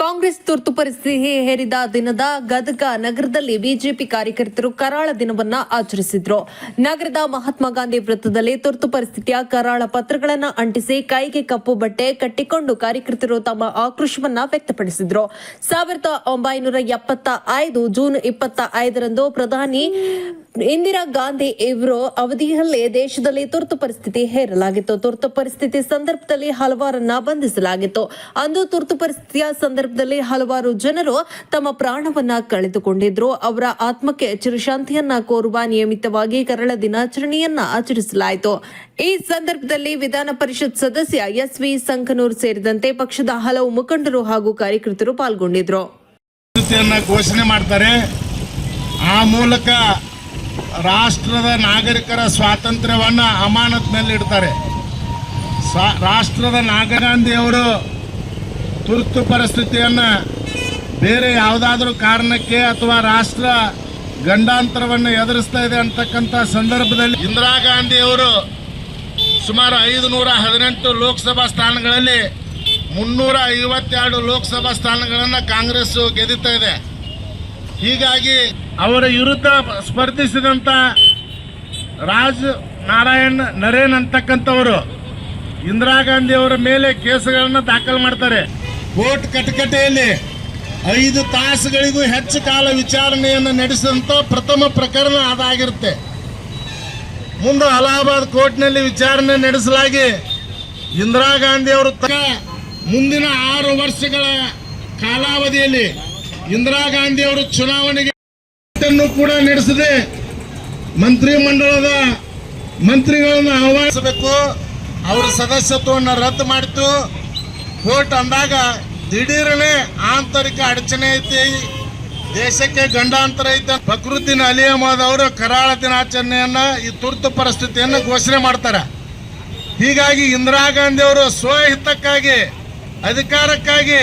ಕಾಂಗ್ರೆಸ್ ತುರ್ತು ಪರಿಸ್ಥಿತಿ ಹೇರಿದ ದಿನದ ಗದಗ ನಗರದಲ್ಲಿ ಬಿಜೆಪಿ ಕಾರ್ಯಕರ್ತರು ಕರಾಳ ದಿನವನ್ನ ಆಚರಿಸಿದ್ರು. ನಗರದ ಮಹಾತ್ಮ ಗಾಂಧಿ ವೃತ್ತದಲ್ಲಿ ತುರ್ತು ಪರಿಸ್ಥಿತಿಯ ಕರಾಳ ಪತ್ರಗಳನ್ನ ಅಂಟಿಸಿ ಕೈಗೆ ಕಪ್ಪು ಬಟ್ಟೆ ಕಟ್ಟಿಕೊಂಡು ಕಾರ್ಯಕರ್ತರು ತಮ್ಮ ಆಕ್ರೋಶವನ್ನ ವ್ಯಕ್ತಪಡಿಸಿದ್ರು. ಸಾವಿರದ ಒಂಬೈನೂರ ಎಪ್ಪತ್ತ ಐದು ಜೂನ್ ಇಪ್ಪತ್ತ ಐದರಂದು ಪ್ರಧಾನಿ ಇಂದಿರಾ ಗಾಂಧಿ ಇವರು ಅವಧಿಯಲ್ಲೇ ದೇಶದಲ್ಲಿ ತುರ್ತು ಪರಿಸ್ಥಿತಿ ಹೇರಲಾಗಿತ್ತು. ತುರ್ತು ಪರಿಸ್ಥಿತಿ ಸಂದರ್ಭದಲ್ಲಿ ಹಲವಾರನ್ನ ಬಂಧಿಸಲಾಗಿತ್ತು. ಅಂದು ತುರ್ತು ಪರಿಸ್ಥಿತಿಯ ಸಂದರ್ಭದಲ್ಲಿ ಹಲವಾರು ಜನರು ತಮ್ಮ ಪ್ರಾಣವನ್ನ ಕಳೆದುಕೊಂಡಿದ್ರು. ಅವರ ಆತ್ಮಕ್ಕೆ ಚಿರಶಾಂತಿಯನ್ನ ಕೋರುವ ನಿಯಮಿತವಾಗಿ ಕರಳ ದಿನಾಚರಣೆಯನ್ನ ಆಚರಿಸಲಾಯಿತು. ಈ ಸಂದರ್ಭದಲ್ಲಿ ವಿಧಾನ ಪರಿಷತ್ ಸದಸ್ಯ ಎಸ್ ವಿ ಸಂಕನೂರ್ ಸೇರಿದಂತೆ ಪಕ್ಷದ ಹಲವು ಮುಖಂಡರು ಹಾಗೂ ಕಾರ್ಯಕರ್ತರು ಪಾಲ್ಗೊಂಡಿದ್ರು. ಘೋಷಣೆ ಮಾಡ್ತಾರೆ. ಆ ಮೂಲಕ ರಾಷ್ಟ್ರದ ನಾಗರಿಕರ ಸ್ವಾತಂತ್ರ್ಯವನ್ನ ಮೇಲೆ ಇಡ್ತಾರೆ. ಸ್ವಾ- ರಾಷ್ಟ್ರದ ನಾಗಗಾಂಧಿಯವರು ತುರ್ತು ಪರಿಸ್ಥಿತಿಯನ್ನು ಬೇರೆ ಯಾವುದಾದ್ರೂ ಕಾರಣಕ್ಕೆ ಅಥವಾ ರಾಷ್ಟ್ರ ಗಂಡಾಂತರವನ್ನು ಎದುರಿಸ್ತಾ ಇದೆ ಅಂತಕ್ಕಂಥ ಸಂದರ್ಭದಲ್ಲಿ ಇಂದಿರಾ ಗಾಂಧಿಯವರು ಸುಮಾರು ಐದು ನೂರ ಹದಿನೆಂಟು ಲೋಕಸಭಾ ಸ್ಥಾನಗಳಲ್ಲಿ ಮುನ್ನೂರ ಐವತ್ತೆರಡು ಲೋಕಸಭಾ ಸ್ಥಾನಗಳನ್ನು ಕಾಂಗ್ರೆಸ್ಸು ಗೆದ್ದುತ್ತಾ ಇದೆ. ಹೀಗಾಗಿ ಅವರ ವಿರುದ್ಧ ಸ್ಪರ್ಧಿಸಿದಂತ ರಾಜ್ ನಾರಾಯಣ್ ನರೇನ್ ಅಂತಕ್ಕಂಥವರು ಇಂದಿರಾ ಗಾಂಧಿ ಅವರ ಮೇಲೆ ಕೇಸುಗಳನ್ನು ದಾಖಲು ಮಾಡ್ತಾರೆ. ಕೋರ್ಟ್ ಕಟಕಟೆಯಲ್ಲಿ ಐದು ತಾಸುಗಳಿಗೂ ಹೆಚ್ಚು ಕಾಲ ವಿಚಾರಣೆಯನ್ನು ನಡೆಸಿದಂತ ಪ್ರಥಮ ಪ್ರಕರಣ ಅದಾಗಿರುತ್ತೆ. ಮುಂದೆ ಅಲಹಾಬಾದ್ ಕೋರ್ಟ್ನಲ್ಲಿ ವಿಚಾರಣೆ ನಡೆಸಲಾಗಿ ಇಂದಿರಾ ಗಾಂಧಿ ಅವರು ಮುಂದಿನ ಆರು ವರ್ಷಗಳ ಕಾಲಾವಧಿಯಲ್ಲಿ ಇಂದಿರಾ ಗಾಂಧಿ ಅವರು ಚುನಾವಣೆಗೆ ಕೂಡ ನಡೆಸದೆ ಮಂತ್ರಿಮಂಡಲದ ಮಂತ್ರಿಗಳನ್ನು ಆಹ್ವಾನಿಸಬೇಕು. ಅವರ ಸದಸ್ಯತ್ವವನ್ನು ರದ್ದು ಮಾಡಿತು ಕೋರ್ಟ್ ಅಂದಾಗ ದಿಢೀರನೇ ಆಂತರಿಕ ಅಡಚಣೆ ಐತಿ. ದೇಶಕ್ಕೆ ಗಂಡಾಂತರ ಐತೆ. ಫಕ್ರುದ್ದೀನ್ ಅಲಿ ಅಹಮದ್ ಅವರು ಕರಾಳ ದಿನಾಚರಣೆಯನ್ನ ಈ ತುರ್ತು ಪರಿಸ್ಥಿತಿಯನ್ನು ಘೋಷಣೆ ಮಾಡ್ತಾರೆ. ಹೀಗಾಗಿ ಇಂದಿರಾ ಗಾಂಧಿ ಅವರು ಸ್ವಹಿತಕ್ಕಾಗಿ, ಅಧಿಕಾರಕ್ಕಾಗಿ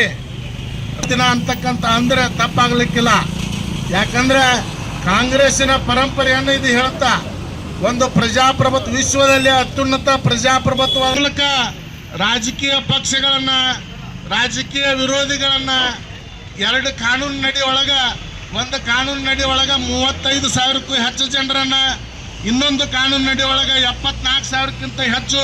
ದಿನ ಅಂತಕ್ಕಂಥ ಅಂದ್ರೆ ತಪ್ಪಾಗ್ಲಿಕ್ಕಿಲ್ಲ. ಯಾಕಂದ್ರೆ ಕಾಂಗ್ರೆಸ್ಸಿನ ಪರಂಪರೆಯನ್ನು ಇದು ಹೇಳುತ್ತಾ ಒಂದು ಪ್ರಜಾಪ್ರಭುತ್ವ, ವಿಶ್ವದಲ್ಲಿ ಅತ್ಯುನ್ನತ ಪ್ರಜಾಪ್ರಭುತ್ವ ಮೂಲಕ ರಾಜಕೀಯ ಪಕ್ಷಗಳನ್ನ, ರಾಜಕೀಯ ವಿರೋಧಿಗಳನ್ನ ಎರಡು ಕಾನೂನು ನಡಿ ಒಳಗ, ಒಂದು ಕಾನೂನು ನಡಿ ಒಳಗ ಮೂವತ್ತೈದು ಸಾವಿರಕ್ಕೂ ಹೆಚ್ಚು ಜನರನ್ನ, ಇನ್ನೊಂದು ಕಾನೂನು ನಡಿ ಒಳಗ ಎಪ್ಪತ್ನಾಲ್ಕು ಸಾವಿರಕ್ಕಿಂತ ಹೆಚ್ಚು